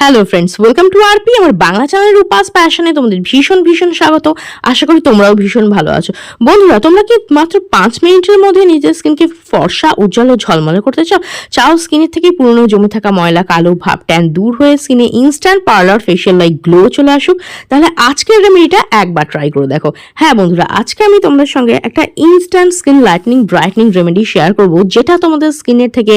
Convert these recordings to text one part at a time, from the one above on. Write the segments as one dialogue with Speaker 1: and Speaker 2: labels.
Speaker 1: Hello friends welcome to RP আমার বাংলা চ্যানেলের উপাস প্যাশনে তোমাদের ভীষণ ভীষণ স্বাগত। আশা করি তোমরাও ভীষণ ভালো আছো। বন্ধুরা, তোমরা কি মাত্র পাঁচ মিনিটের মধ্যে নিজের স্কিনকে ফর্সা, উজ্জ্বল ও ঝলমলে করতে চাও? চাও স্কিনের থেকে পুরনো জমে থাকা ময়লা, কালো ভাব ট্যান দূর হয়ে স্কিনে instant parlour facial like glow চলে আসুক। তাহলে আজকের রেমেডিটা একবার ট্রাই করে দেখো। হ্যাঁ বন্ধুরা, আজকে আমি তোমাদের সঙ্গে একটা instant skin lightening brightening remedy share করব, যেটা তোমাদের স্কিনের থেকে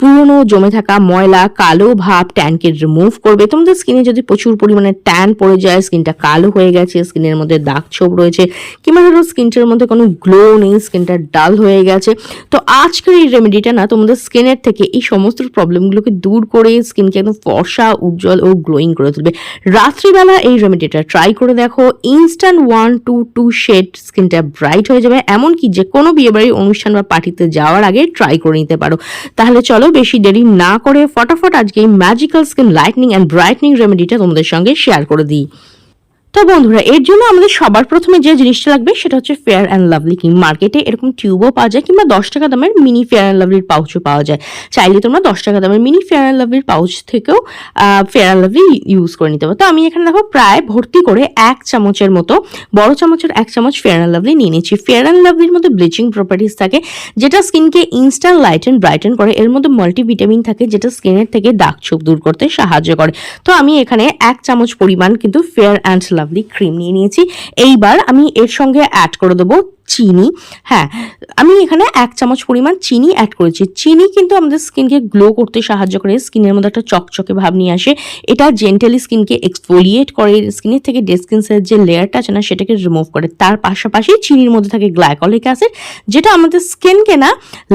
Speaker 1: পুরনো জমে থাকা ময়লা, কালো ভাব ট্যানকে রিমুভ করবে। তোমাদের স্কিনে যদি প্রচুর পরিমাণে ট্যান পড়ে যায় স্কিনটা কালো হয়ে গেছে স্কিনের মধ্যে দাগ ছোপ রয়েছে, কিংবা ধরো স্কিনটার মধ্যে কোনো গ্লো নেই স্কিনটা ডাল হয়ে গেছে, তো আজকের এই রেমেডিটা না তোমাদের স্কিনের থেকে এই সমস্ত প্রবলেমগুলোকে দূর করে স্কিনকে একদম ফর্সা, উজ্জ্বল ও গ্লোয়িং করে তুলবে। রাত্রিবেলা এই রেমেডিটা ট্রাই করে দেখো instant one two two shade স্কিনটা ব্রাইট হয়ে যাবে, এমনকি যে কোনো বিয়েবাড়ির অনুষ্ঠান বা পার্টিতে যাওয়ার আগে ট্রাই করে নিতে পারো। তাহলে চলো বেশি দেরি না করে ফটাফট আজকে magical skin lightening and brightening রেমেডিটা তোমাদের সঙ্গে শেয়ার করে দিই। তো বন্ধুরা, এর জন্য আমাদের সবার প্রথমে যে জিনিসটা লাগবে সেটা হচ্ছে ফেয়ার অ্যান্ড লাভলি ক্রিম মার্কেটে এরকম টিউবও পাওয়া যায় কিংবা দশ টাকা দামের মিনি ফেয়ার অ্যান্ড লাভলির পাউচও পাওয়া যায়। চাইলে তোমরা দশ টাকা দামের মিনি ফেয়ার অ্যান্ড লাভলির পাউচ থেকেও ফেয়ার অ্যান্ড লাভলি ইউজ করে নিতে পারো। তো আমি এখানে দেখো প্রায় ভর্তি করে এক চামচের মতো, বড় চামচের এক চামচ ফেয়ার অ্যান্ড লাভলি নিয়ে নিচ্ছি ফেয়ার অ্যান্ড লাভলির মধ্যে ব্লিচিং প্রপার্টিস থাকে, যেটা স্কিনকে ইনস্ট্যান্ট লাইটেন ব্রাইটেন করে। এর মধ্যে মাল্টিভিটামিন থাকে, যেটা স্কিনের থেকে দাগ ছোপ দূর করতে সাহায্য করে। তো আমি এখানে এক চামচ পরিমাণ কিন্তু ফেয়ার অ্যান্ড লাভলি ক্রিম নিয়ে নিয়েছি। এইবার আমি এর সঙ্গে অ্যাড করে দেবো চিনি। হ্যাঁ আমি এখানে এক চামচ পরিমাণ চিনি অ্যাড করেছি। চিনি কিন্তু আমাদের স্কিনকে গ্লো করতে সাহায্য করে। স্কিনের মধ্যে একটা চকচকে ভাব নিয়ে আসে। এটা জেন্টালি স্কিনকে এক্সফোলিয়েট করে। স্কিনের থেকে ডেড স্কিন সেল যে লেয়ারটা আছে না, সেটাকে রিমুভ করে। তার পাশাপাশি চিনির মধ্যে থাকে গ্লাইকলিক অ্যাসিড যেটা আমাদের স্কিনকে না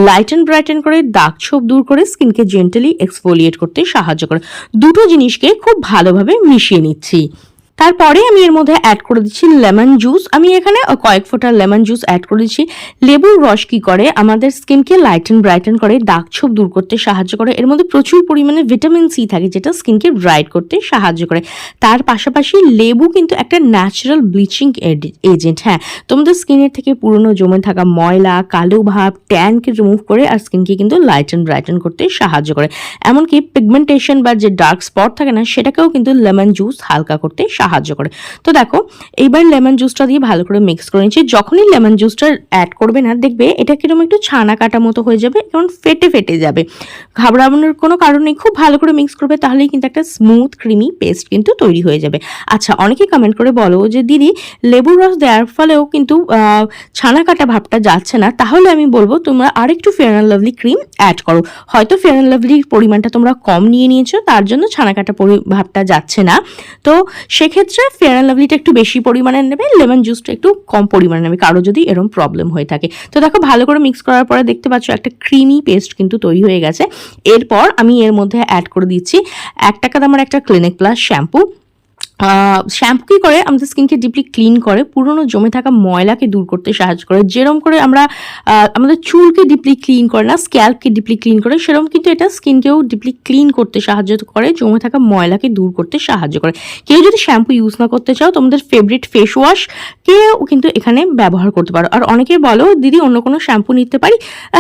Speaker 1: লাইটেন ব্রাইটেন করে দাগ ছোপ দূর করে স্কিনকে জেন্টালি এক্সফোলিয়েট করতে সাহায্য করে। দুটো জিনিসকে খুব ভালোভাবে মিশিয়ে নিচ্ছি। তারপরে আমি এর মধ্যে অ্যাড করে দিচ্ছি লেমন জুস আমি এখানে কয়েক ফোঁটা লেমন জুস অ্যাড করে দিচ্ছি। লেবুর রস কি করে? আমাদের স্কিনকে লাইটেন ব্রাইটেন করে দাগ ছোপ দূর করতে সাহায্য করে। এর মধ্যে প্রচুর পরিমাণে ভিটামিন সি থাকে, যেটা স্কিনকে ব্রাইট করতে সাহায্য করে। তার পাশাপাশি লেবু কিন্তু একটা ন্যাচারাল ব্লিচিং এজেন্ট হ্যাঁ। তোমাদের স্কিনের থেকে পুরনো জমে থাকা ময়লা, কালো ভাব ট্যানকে রিমুভ করে আর স্কিনকে কিন্তু লাইটেন ব্রাইটেন করতে সাহায্য করে। এমনকি পিগমেন্টেশন বা যে ডার্ক স্পট থাকে না, সেটাকেও কিন্তু লেমন জুস হালকা করতে সাহায্য করে। তো দেখো, এইবার লেমন জুসটা দিয়ে ভালো করে মিক্স করে নিচ্ছি। যখনই লেমন জুসটা অ্যাড করবে না, দেখবে এটা কীরকম একটু ছানা কাটা মতো হয়ে যাবে এবং ফেটে ফেটে যাবে। ঘাবড়ানোর কোনো কারণ খুব ভালো করে মিক্স করবে, তাহলেই কিন্তু একটা স্মুথ ক্রিমি পেস্ট কিন্তু তৈরি হয়ে যাবে। আচ্ছা অনেকে কমেন্ট করে বলো যে, দিদি, লেবুর রস দেওয়ার ফলেও কিন্তু ছানা কাটা ভাবটা যাচ্ছে না। তাহলে আমি বলব তোমরা আরেকটু Fair and Lovely cream add করো। হয়তো ফেয়ার অ্যান্ড লাভলির পরিমাণটা তোমরা কম নিয়ে নিয়েছো, তার জন্য ছানা কাটা ভাবটা যাচ্ছে না। তো সেক্ষেত্রে ফেয়ার অ্যান্ড লাভলিটা একটু বেশি পরিমাণে নেবে লেমন জুসটা একটু কম পরিমাণে নেবে, কারও যদি এরম প্রবলেম হয়ে থাকে। তো দেখো, ভালো করে মিক্স করার পরে দেখতে পাচ্ছ একটা ক্রিমি পেস্ট কিন্তু তৈরি হয়ে গেছে। এরপর আমি এর মধ্যে অ্যাড করে দিচ্ছি এক টাকা দামের একটা ক্লিনিক প্লাস শ্যাম্পু শ্যাম্পু কি করে? আমাদের স্কিনকে ডিপলি ক্লিন করে, পুরনো জমে থাকা ময়লাকে দূর করতে সাহায্য করে। যেরকম করে আমরা আমাদের চুলকে ডিপলি ক্লিন করে না স্ক্যাল্পকে ডিপলি ক্লিন করে সেরকম কিন্তু এটা স্কিনকেও ডিপলি ক্লিন করতে সাহায্য করে, জমে থাকা ময়লাকে দূর করতে সাহায্য করে। কেউ যদি শ্যাম্পু ইউজ না করতে চাও, তোমাদের ফেভারিট ফেস ওয়াশ কেও কিন্তু এখানে ব্যবহার করতে পারো। আর অনেকে বলো, দিদি, অন্য কোনো শ্যাম্পু নিতে পারি?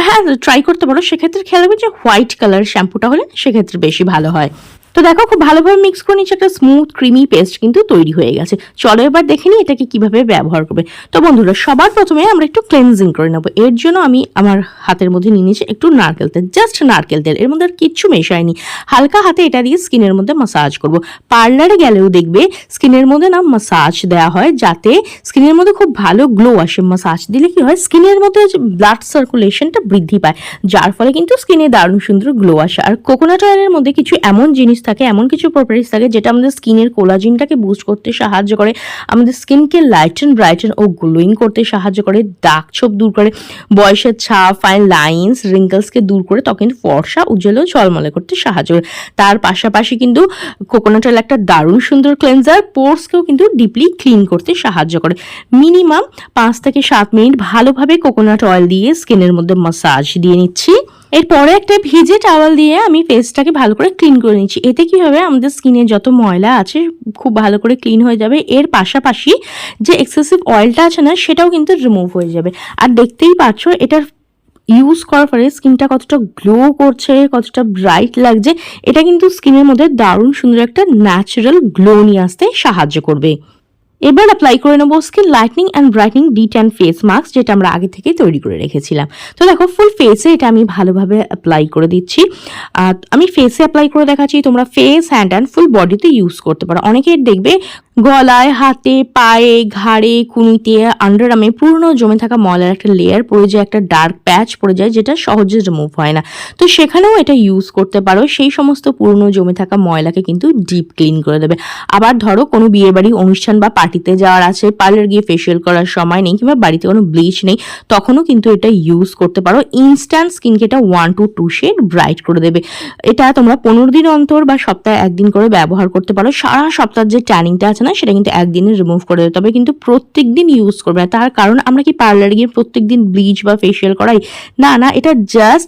Speaker 1: হ্যাঁ ট্রাই করতে পারো। সেক্ষেত্রে খেয়াল রাখবে যে হোয়াইট কালার শ্যাম্পুটা হলে সেক্ষেত্রে বেশি ভালো হয়। তো দেখো, খুব ভালোভাবে মিক্স করে নিচ্ছে একটা স্মুথ ক্রিমি পেস্ট কিন্তু তৈরি হয়ে গেছে। চলো এবার দেখে নিই এটাকে কীভাবে ব্যবহার করবে। তো বন্ধুরা, সবার প্রথমে আমরা একটু ক্লেনজিং করে নেব। এর জন্য আমি আমার হাতের মধ্যে নিয়ে নিয়েছি একটু নারকেল তেল জাস্ট নারকেল তেল। এর মধ্যে আর কিচ্ছু মেশায়নি হালকা হাতে এটা দিয়ে স্কিনের মধ্যে মাসাজ করব। পার্লারে গেলেও দেখবে স্কিনের মধ্যে না মাসাজ দেওয়া হয়, যাতে স্কিনের মধ্যে খুব ভালো গ্লো আসে। মাসাজ দিলে কি হয় স্কিনের মধ্যে ব্লাড সার্কুলেশনটা বৃদ্ধি পায়। যার ফলে কিন্তু স্কিনে দারুণ সুন্দর গ্লো আসে। আর কোকোনাট অয়েলের মধ্যে কিছু এমন জিনিস থাকে, এমন কিছু প্রপার্টিস থাকে, যেটা আমাদের স্কিনের কোলাজিনটাকে বুস্ট করতে সাহায্য করে। আমাদের স্কিনকে লাইটেন ব্রাইটেন ও গ্লোয়িং করতে সাহায্য করে দাগ ছোপ দূর করে, বয়সের ছাপ ফাইন লাইন্স রিঙ্কলসকে দূর করে তখন ফর্সা, উজ্জ্বল ও ঝলমলে করতে সাহায্য করে। তার পাশাপাশি কিন্তু কোকোনাট অয়েল একটা দারুণ সুন্দর ক্লেন্সার পোর্সকেও কিন্তু ডিপলি ক্লিন করতে সাহায্য করে। মিনিমাম পাঁচ থেকে সাত মিনিট ভালোভাবে কোকোনাট অয়েল দিয়ে স্কিনের মধ্যে মাসাজ দিয়ে নিচ্ছি। এরপরে একটা ভিজে টাওয়াল দিয়ে আমি ফেসটাকে ভালো করে ক্লিন করে নিচ্ছি। এতে কি হবে? আমাদের স্কিনে যত ময়লা আছে, খুব ভালো করে ক্লিন হয়ে যাবে। এর পাশাপাশি যে এক্সেসিভ অয়েলটা আছে না, সেটাও কিন্তু রিমুভ হয়ে যাবে। আর দেখতেই পাচ্ছ এটার ইউজ করার পরে স্কিনটা কতটা গ্লো করছে, কতটা ব্রাইট লাগছে, এটা কিন্তু স্কিনের মধ্যে দারুণ সুন্দর একটা ন্যাচারাল গ্লো নিয়ে আসতে সাহায্য করবে। এবার অ্যাপ্লাই করে নেব skin lightening and brightening de tan face mask যেটা আমরা আগে থেকে তৈরি করে রেখেছিলাম। তো দেখো ফুল ফেসে এটা আমি ভালোভাবে অ্যাপ্লাই করে দিচ্ছি। আমি ফেসে অ্যাপ্লাই করে দেখাচ্ছি, তোমরা ফেস হ্যান্ড অ্যান্ড ফুল বডিতে ইউজ করতে পারো। অনেকের দেখবে গলায়, হাতে, পায়ে, ঘাড়ে, কুনিতে আন্ডারআর্মে পুরনো জমে থাকা ময়লার একটা লেয়ার পড়ে যায়, একটা ডার্ক প্যাচ পড়ে যায়, যেটা সহজে রিমুভ হয় না। তো সেখানেও এটা ইউজ করতে পারো। সেই সমস্ত পুরনো জমে থাকা ময়লাকে কিন্তু ডিপ ক্লিন করে দেবে। আবার ধরো কোনো বিয়ে বাড়ি অনুষ্ঠান বা পার্টিতে যাওয়ার আছে, পার্লার গিয়ে ফেসিয়াল করার সময় নেই কিংবা বাড়িতে কোনো ব্লিচ নেই, তখনও কিন্তু এটা ইউজ করতে পারো। ইনস্ট্যান্ট স্কিনকে এটা one two two shade bright করে দেবে। এটা তোমরা পনেরো দিন অন্তর বা সপ্তাহে একদিন করে ব্যবহার করতে পারো। সারা সপ্তাহের যে ট্যানিংটা আছে না, সেটা কিন্তু একদিনে রিমুভ করে দেবে। তবে কিন্তু প্রত্যেক দিন ইউজ করবে না। তার কারণ আমরা কি পার্লারে গিয়ে প্রত্যেক দিন ব্লিচ বা ফেসিয়াল করাই? না না, এটা জাস্ট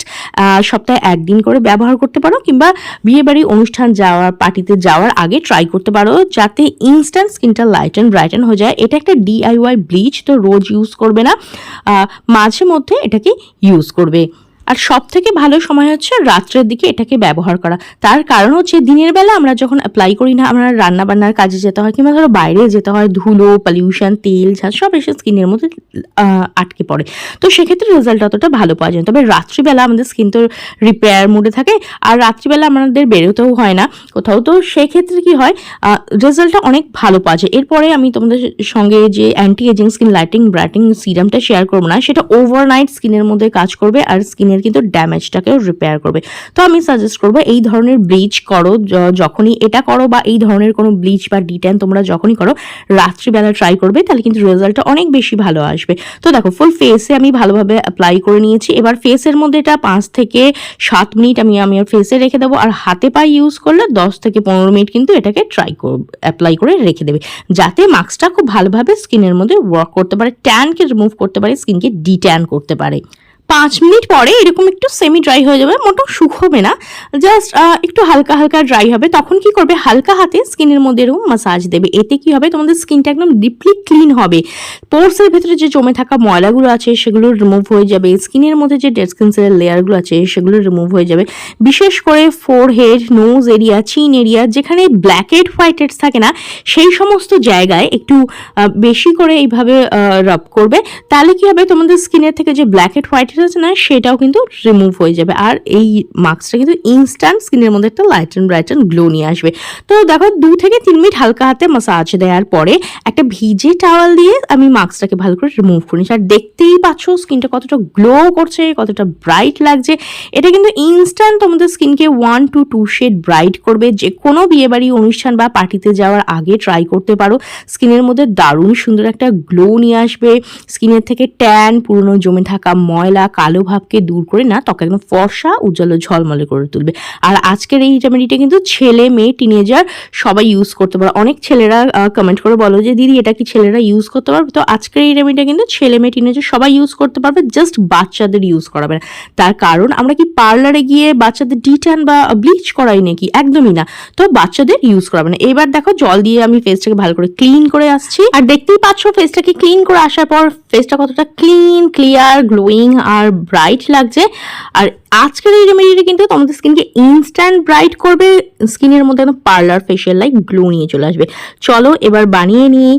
Speaker 1: সপ্তাহে একদিন করে ব্যবহার করতে পারো কিংবা বিয়ে বাড়ি অনুষ্ঠান যাওয়ার পার্টিতে যাওয়ার আগে ট্রাই করতে পারো। যাতে ইনস্ট্যান্ট স্কিনটা লাইট অ্যান্ড ব্রাইটেন হয়ে যায়। এটা একটা ডিআইওয়াই ব্লিচ তো রোজ ইউজ করবে না। মাঝে মধ্যে এটাকে ইউজ করবে। আর সব থেকে ভালো সময় হচ্ছে রাত্রের দিকে এটাকে ব্যবহার করা। তার কারণ হচ্ছে দিনের বেলা আমরা যখন অ্যাপ্লাই করি না, আমরা রান্না বান্নার কাজে যেতে হয় কিংবা ধরো বাইরে যেতে হয়, ধুলো পলিউশন তেল, ঝাঁজ সব এসে স্কিনের মধ্যে আটকে পড়ে। তো সেক্ষেত্রে রেজাল্ট অতটা ভালো পাওয়া যায়। তবে রাত্রিবেলা আমাদের স্কিন তো রিপেয়ার মোডে থাকে আর রাত্রিবেলা আমাদের বেরোতেও হয় না কোথাও। তো সেক্ষেত্রে কি হয় রেজাল্টটা অনেক ভালো পাওয়া যায়। এরপরে আমি তোমাদের সঙ্গে যে anti ageing skin lighting brightening সিরামটা share করব না, সেটা ওভারনাইট স্কিনের মধ্যে কাজ করবে আর স্কিনের কিন্তু ড্যামেজটাকেও রিপেয়ার করবে। তো আমি সাজেস্ট করব, এই ধরনের ব্লিচ করো যখনই এটা করো বা এই ধরনের কোনো ব্লিচ বা ডিট্যান তোমরা যখনই করো, রাত্রিবেলা ট্রাই করবে, তাহলে কিন্তু রেজাল্টটা অনেক বেশি ভালো আসবে। তো দেখো ফুল ফেসে আমি ভালোভাবে অ্যাপ্লাই করে নিয়েছি। এবার ফেসের মধ্যে এটা পাঁচ থেকে সাত মিনিট আমি আমি আর ফেসে রেখে দেবো। আর হাতে পায়ে ইউজ করলে দশ থেকে পনেরো মিনিট কিন্তু এটাকে ট্রাই অ্যাপ্লাই করে রেখে দেবে। যাতে মাস্কটা খুব ভালোভাবে স্কিনের মধ্যে ওয়ার্ক করতে পারে ট্যানকে রিমুভ করতে পারে স্কিনকে ডিট্যান করতে পারে। পাঁচ মিনিট পরে এরকম একটু সেমি ড্রাই হয়ে যাবে মোটো শুকোবে না। জাস্ট একটু হালকা হালকা ড্রাই হবে। তখন কি করবে? হালকা হাতে স্কিনের মধ্যে এরকম মাসাজ দেবে। এতে কি হবে? তোমাদের স্কিনটা একদম ডিপলি ক্লিন হবে। পোর্সের ভেতরে যে জমে থাকা ময়লাগুলো আছে, সেগুলো রিমুভ হয়ে যাবে। স্কিনের মধ্যে যে ডেড স্কিন সেলের লেয়ারগুলো আছে, সেগুলো রিমুভ হয়ে যাবে। বিশেষ করে forehead nose area chin area যেখানে ব্ল্যাক হেড হোয়াইট হেডস থাকে না, সেই সমস্ত জায়গায় একটু বেশি করে এইভাবে রাব করবে। তাহলে কি হবে? তোমাদের স্কিনের থেকে যে ব্ল্যাক হেড হোয়াইট হেড আছে না, সেটাও কিন্তু রিমুভ হয়ে যাবে। আর এই মাস্কটা কিন্তু ইনস্ট্যান্ট স্কিনের মধ্যে একটা light and bright and glow নিয়ে আসবে। তো দেখো, দু থেকে তিন মিনিট হালকা হাতে মাসাজ দেওয়ার পরে একটা ভিজে টাওয়াল দিয়ে আমি মাস্কটাকে ভালো করে রিমুভ করে নিচ্ছি। আর দেখতেই পাচ্ছ স্কিনটা কতটা গ্লো করছে, কতটা ব্রাইট লাগছে। এটা কিন্তু ইনস্ট্যান্ট তোমাদের স্কিনকে one two two shade bright করবে। যে কোনো বিয়েবাড়ি, অনুষ্ঠান বা পার্টিতে যাওয়ার আগে ট্রাই করতে পারো। স্কিনের মধ্যে দারুণ সুন্দর একটা গ্লো নিয়ে আসবে। স্কিনের থেকে ট্যান পুরনো জমে থাকা ময়লা কালো ভাবকে দূর করে না, ত্বকে একদম ফর্সা, উজ্জ্বল ঝলমলে করে তুলবে। আর আজকের এই রেমেডিটা কিন্তু ছেলে, মেয়ে টিনেজার সবাই ইউজ করতে পারে। অনেক ছেলেরা কমেন্ট করে বলো যে, দিদি, এটা কি ছেলেরা ইউজ করতে পারবে? তো আজকের এই রেমেডিটা কিন্তু ছেলে, মেয়ে টিনেজার সবাই ইউজ করতে পারবে জাস্ট বাচ্চাদের ইউজ করাবে না। তার কারণ, আমরা কি পার্লারে গিয়ে বাচ্চাদের ডিটান বা ব্লিচ করাই নাকি? একদমই না। তো বাচ্চাদের ইউজ করাবে না। এবার দেখো, জল দিয়ে আমি ফেসটাকে ভালো করে ক্লিন করে আসছি। আর দেখতেই পাচ্ছ ফেসটাকে ক্লিন করে আসার পর ফেসটা কতটা ক্লিন ক্লিয়ার গ্লোয়িং আর ব্রাইট লাগছে। আর আজকের এই রেমেডিটা কিন্তু তোমাদের স্কিনকে ইনস্ট্যান্ট ব্রাইট করবে। স্কিনের মধ্যে একদম পার্লার ফেশিয়াল লাইক গ্লো নিয়ে চলে আসবে। চলো এবার বানিয়ে নিই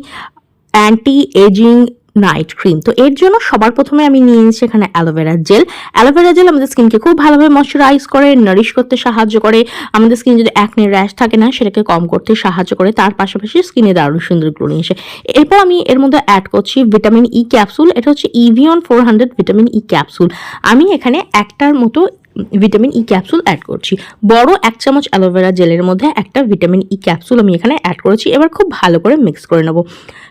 Speaker 1: অ্যান্টি এজিং নাইট ক্রিম তো এর জন্য সবার প্রথমে আমি নিয়ে নিচ্ছি এখানে অ্যালোভেরা জেল অ্যালোভেরা জেল আমাদের স্কিনকে খুব ভালোভাবে ময়শ্চারাইজ করে নারিশ করতে সাহায্য করে। আমাদের স্কিন যদি একনে র্যাশ থাকে না, সেটাকে কম করতে সাহায্য করে। তার পাশাপাশি স্কিনে দারুণ সুন্দর গ্লো নিয়ে আসে এরপর আমি এর মধ্যে অ্যাড করছি ভিটামিন ই ক্যাপসুল এটা হচ্ছে Evion four hundred vitamin E capsule আমি এখানে একটার মতো ভিটামিন ই ক্যাপসুল অ্যাড করছি। বড় এক চামচ অ্যালোভেরা জেলের মধ্যে একটা ভিটামিন ই ক্যাপসুল আমি এখানে অ্যাড করেছি। এবার খুব ভালো করে মিক্স করে নেব।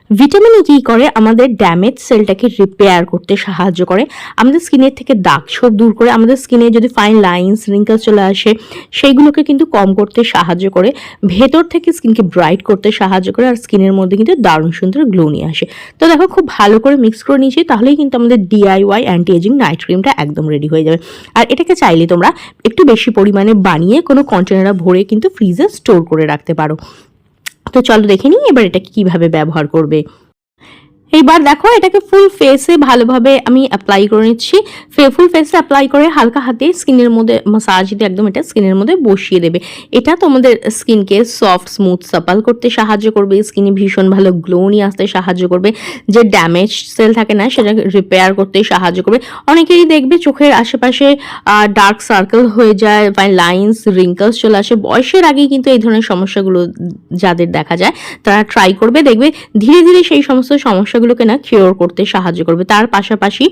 Speaker 1: ভিটামিন ই কী করে? আমাদের ড্যামেজ সেলটাকে রিপেয়ার করতে সাহায্য করে। আমাদের স্কিনের থেকে দাগ ছোপ দূর করে আমাদের স্কিনে যদি ফাইন লাইন্স রিঙ্কেলস চলে আসে, সেইগুলোকে কিন্তু কম করতে সাহায্য করে। ভেতর থেকে স্কিনকে ব্রাইট করতে সাহায্য করে আর স্কিনের মধ্যে কিন্তু দারুণ সুন্দর গ্লো নিয়ে আসে। তো দেখো, খুব ভালো করে মিক্স করে নিয়েছি, তাহলেই কিন্তু আমাদের ডিআইওয়াই অ্যান্টি এজিং নাইট ক্রিমটা একদম রেডি হয়ে যাবে। আর এটাকে চাইলে তোমরা একটু বেশি পরিমাণে বানিয়ে কোনো কন্টেনারে ভরে কিন্তু ফ্রিজে স্টোর করে রাখতে পারো। তো চলো দেখে নিই এবার এটাকে কীভাবে ব্যবহার করবে। এইবার দেখো, এটাকে ফুল ফেসে ভালোভাবে আমি অ্যাপ্লাই করে নিচ্ছি। ফুল ফেসে অ্যাপ্লাই করে হালকা হাতে স্কিনের মধ্যে মাসাজ দিয়ে একদম এটা স্কিনের মধ্যে বসিয়ে দেবে। এটা তোমাদের স্কিনকে সফট স্মুথ সাপাল করতে সাহায্য করবে। স্কিনে ভীষণ ভালো গ্লো নিয়ে আসতে সাহায্য করবে। যে ড্যামেজ সেল থাকে না, সেটা রিপেয়ার করতে সাহায্য করবে। অনেকেরই দেখবে চোখের আশেপাশে ডার্ক সার্কেল হয়ে যায় বা লাইন্স রিঙ্কলস চলে আসে। বয়সের আগেই কিন্তু এই ধরনের সমস্যাগুলো যাদের দেখা যায়, তারা ট্রাই করবে। দেখবে ধীরে ধীরে সেই সমস্ত সমস্যাগুলোকে না কিওর করতে সাহায্য করবে। তার পাশাপাশি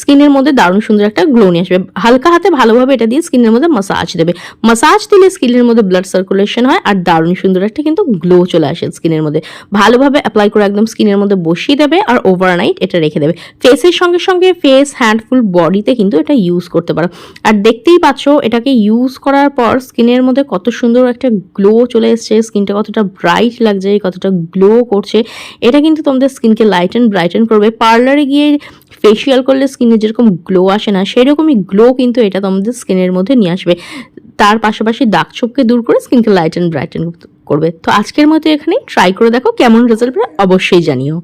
Speaker 1: স্কিনের মধ্যে দারুণ সুন্দর একটা গ্লো নিয়ে আসবে। হালকা হাতে ভালোভাবে এটা দিয়ে স্কিনের মধ্যে মাসাজ দেবে। মাসাজ দিলে স্কিনের মধ্যে ব্লাড সার্কুলেশন হয় আর দারুণ সুন্দর একটা কিন্তু গ্লো চলে আসে স্কিনের মধ্যে। ভালোভাবে অ্যাপ্লাই করে একদম স্কিনের মধ্যে বসিয়ে দেবে আর ওভারনাইট এটা রেখে দেবে। ফেসের সঙ্গে সঙ্গে ফেস হ্যান্ড ফুল বডিতে কিন্তু এটা ইউজ করতে পারো। আর দেখতেই পাচ্ছ এটাকে ইউজ করার পর স্কিনের মধ্যে কত সুন্দর একটা গ্লো চলে এসছে। স্কিনটা কতটা ব্রাইট লাগছে, কতটা গ্লো করছে। এটা কিন্তু তোমাদের স্কিনকে লাইট অ্যান্ড ব্রাইটেন করবে। পার্লারে গিয়ে ফেসিয়াল করলে স্কিনে যেরকম গ্লো আসে না, সেরকমই গ্লো কিন্তু এটা তোমাদের স্কিনের মধ্যে নিয়ে আসবে। তার পাশাপাশি দাগ ছোপকে দূর করে স্কিনকে লাইট অ্যান্ড ব্রাইটেন করবে। তো আজকের মতো এখানেই। ট্রাই করে দেখো কেমন রেজাল্ট অবশ্যই জানিও।